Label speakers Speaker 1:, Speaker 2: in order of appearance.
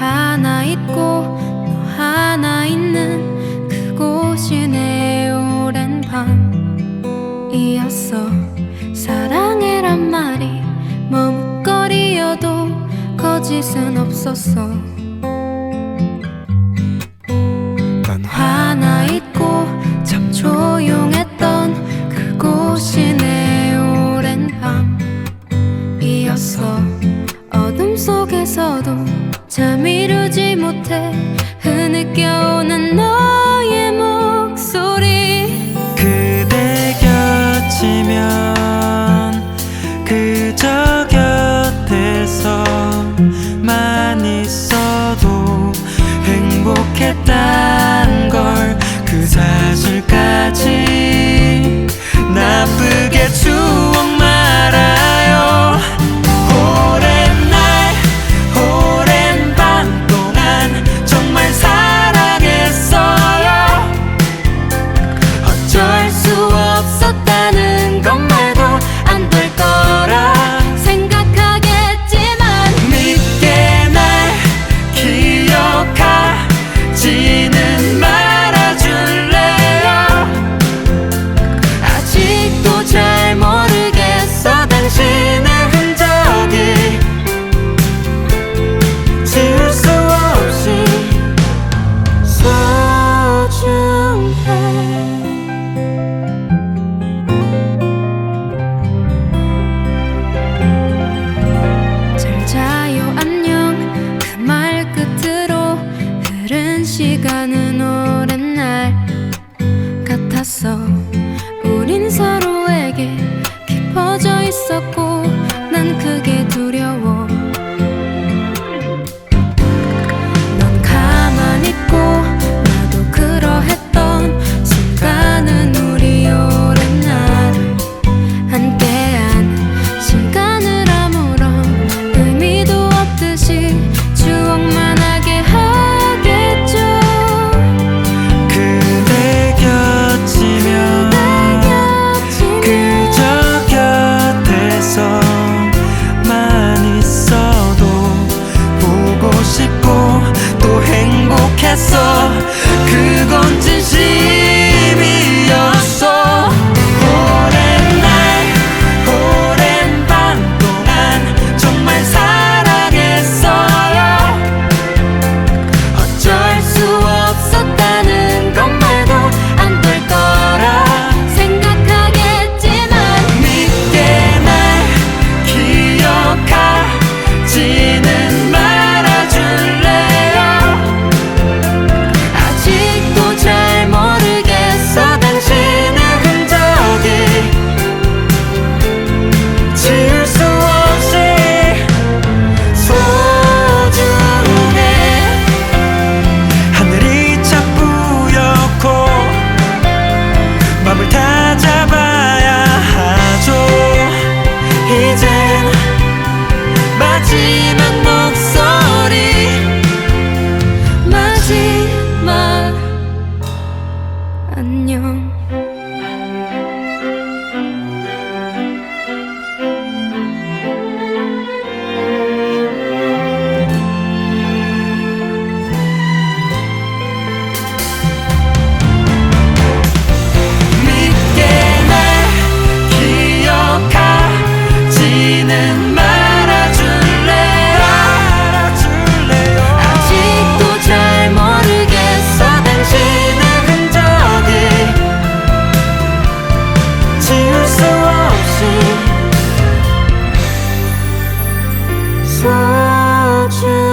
Speaker 1: 하나 있고 너 하나 있는 그곳이 내 오랜 밤이었어.
Speaker 2: 사랑해란 말이 머뭇거리여도
Speaker 1: 거짓은 없었어. 잠 이루지 못해 흐느껴 오는 너. 오랜 날 같았어. 우린 서로에게 깊어져 있었고 却